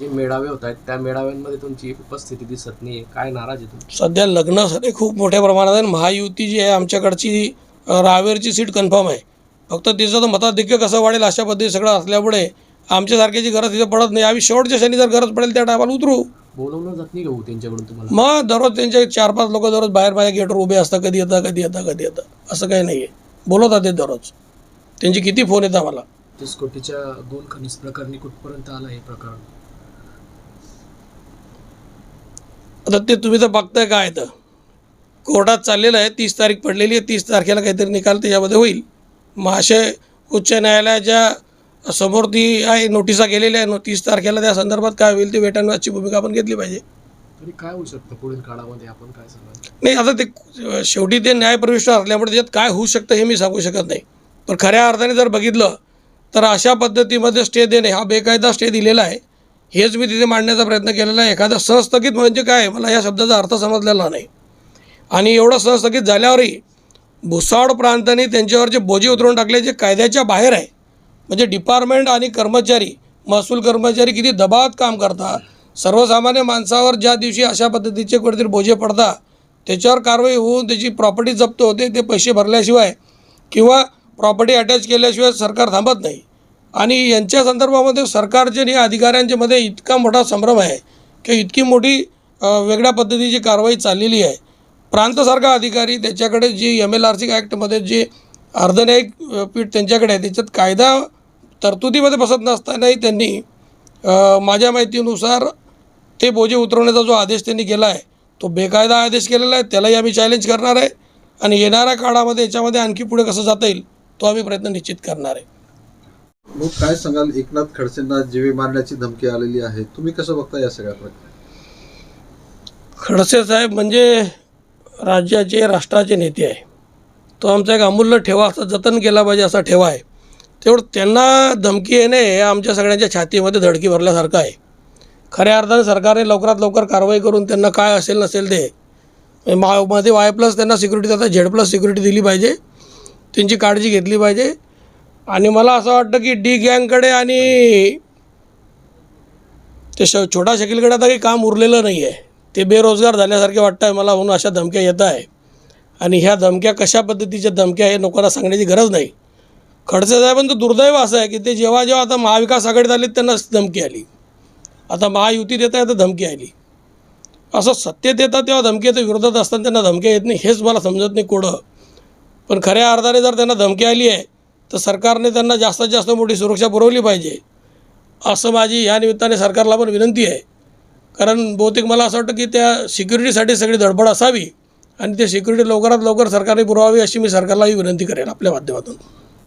जे मेळावे होत आहेत त्या मेळाव्यांमध्ये तुमची उपस्थिती दिसत नाही काय नाराज आहे तुम्ही? सध्या लग्न सगळे खूप मोठ्या प्रमाणात आहे महायुती जी आहे आमच्याकडची रावेरची सीट कन्फर्म आहे. फक्त तिचं तर मताधिक्य कसं वाढेल अशा पद्धती सगळं असल्यामुळे आमच्यासारख्याची गरज तिथे पडत नाही. आम्ही शेवटच्या क्षणी जर गरज पडेल त्या टायमाला उतरू. बोलवलं जात नाही का हो त्यांच्याकडून तुम्हाला? मग दररोज त्यांचे चार पाच लोक दररोज बाहेर माझ्या गेटवर उभे असतात. कधी येतात कधी येतात कधी येतात. असं काही नाही आहे बोलवतात ते दररोज. त्यांचे किती फोन येतात मला तीस कोटीच्या दोन खनिज प्रकरणी कुठपर्यंत आलं हे प्रकरण? आता ते तुम्ही तर बघताय काय तर. कोर्टात चाललेलं आहे तीस तारीख पडलेली आहे तीस तारखेला काहीतरी निकाल त्याच्यामध्ये होईल. मग असे उच्च न्यायालयाच्या समोर ती आहे नोटिसा गेलेल्या आहे तीस तारखेला त्या संदर्भात काय होईल ते वेटांची भूमिका आपण घेतली पाहिजे. काय होऊ शकतं पुढील काळामध्ये आपण काय नाही आता ते शेवटी ते न्यायप्रविष्ट असल्यामुळे त्याच्यात काय होऊ शकतं हे मी सांगू शकत नाही. पण खऱ्या अर्थाने जर बघितलं तर अशा पद्धतीमध्ये स्टे देणे हा बेकायदा स्टे दिलेला आहे. हेच मी तिथे मांडण्याचा प्रयत्न केलेला आहे. एखादा सहस्थगित म्हणजे काय? मला या शब्दाचा अर्थ समजलेला नाही. आणि एवढं सहस्थगित झाल्यावरही भुसावळ प्रांताने त्यांच्यावर जे बोजे उतरवून टाकले जे कायद्याच्या बाहेर आहे म्हणजे डिपार्टमेंट आणि कर्मचारी महसूल कर्मचारी किती दबावात काम करतात. सर्वसामान्य माणसावर ज्या दिवशी अशा पद्धतीचे कुठेतरी बोजे पडतात त्याच्यावर कारवाई होऊन त्याची प्रॉपर्टी जप्त होते ते पैसे भरल्याशिवाय किंवा प्रॉपर्टी अटॅच केल्याशिवाय सरकार थांबत नाही. आणि यांच्या संदर्भामध्ये सरकारचे आणि अधिकाऱ्यांच्या मध्ये इतका मोठा संभ्रम आहे की इतकी मोठी वेगळ्या पद्धतीची कारवाई चाललेली आहे. प्रांतसारखा अधिकारी त्याच्याकडे G M L R C ॲक्टमध्ये जे अर्धन्यायिक पीठ त्यांच्याकडे आहे त्याच्यात कायदा तरतुदीमध्ये बसत नसतानाही त्यांनी माझ्या माहितीनुसार ते बोजे उतरवण्याचा जो आदेश त्यांनी केला आहे तो बेकायदा आदेश केलेला आहे त्यालाही आम्ही चॅलेंज करणार आहे आणि येणाऱ्या काळामध्ये याच्यामध्ये आणखी पुढे कसं जाता येईल तो आम्ही प्रयत्न निश्चित करणार आहे. मग काय सांगाल? एकनाथ खडसेंना जीवे मारण्याची धमकी आलेली आहे. तुम्ही कसं बघता या सगळ्या प्रकारे खडसे साहेब म्हणजे राज्याचे राष्ट्राचे नेते आहे. तो आमचा एक अमूल्य ठेवा असा जतन केला पाहिजे असा ठेवा आहे. तेवढं त्यांना धमकी येणे हे आमच्या सगळ्यांच्या छातीमध्ये धडकी भरल्यासारखं आहे. खऱ्या अर्थाने सरकारने लवकरात लवकर कारवाई करून त्यांना काय असेल नसेल ते म्हणजे मा मध्ये वाय प्लस त्यांना सिक्युरिटी देतात झेड प्लस सिक्युरिटी दिली पाहिजे. त्यांची काळजी घेतली पाहिजे. आणि मला असं वाटतं की डी गँगकडे आणि ते श छोटा शकीलकडे आता काही काम उरलेलं नाही आहे ते बेरोजगार झाल्यासारखे वाटतं आहे मला म्हणून अशा धमक्या येत आहे. आणि ह्या धमक्या कशा पद्धतीच्या धमक्या हे लोकांना सांगण्याची गरज नाही. खडसे साहेबांचं दुर्दैव असं आहे की ते जेव्हा जेव्हा आता महाविकास आघाडीत आले त्यांना धमकी आली. आता महायुतीत येत आहे तर धमकी आली. असं सत्तेत येतात तेव्हा धमकी येतं विरोधात असताना त्यांना धमक्या येत नाही हेच मला समजत नाही कोडं. पण खऱ्या अर्थाने जर त्यांना धमकी आली आहे तर सरकारने त्यांना जास्तीत जास्त मोठी सुरक्षा पुरवली पाहिजे. असं माझी या निमित्ताने सरकारला पण विनंती आहे. कारण बहुतेक मला असं वाटतं की त्या सिक्युरिटीसाठी सगळी धडपड असावी आणि ते सिक्युरिटी लवकरात लवकर सरकारने पुरवावी अशी मी सरकारलाही विनंती करेन आपल्या माध्यमातून.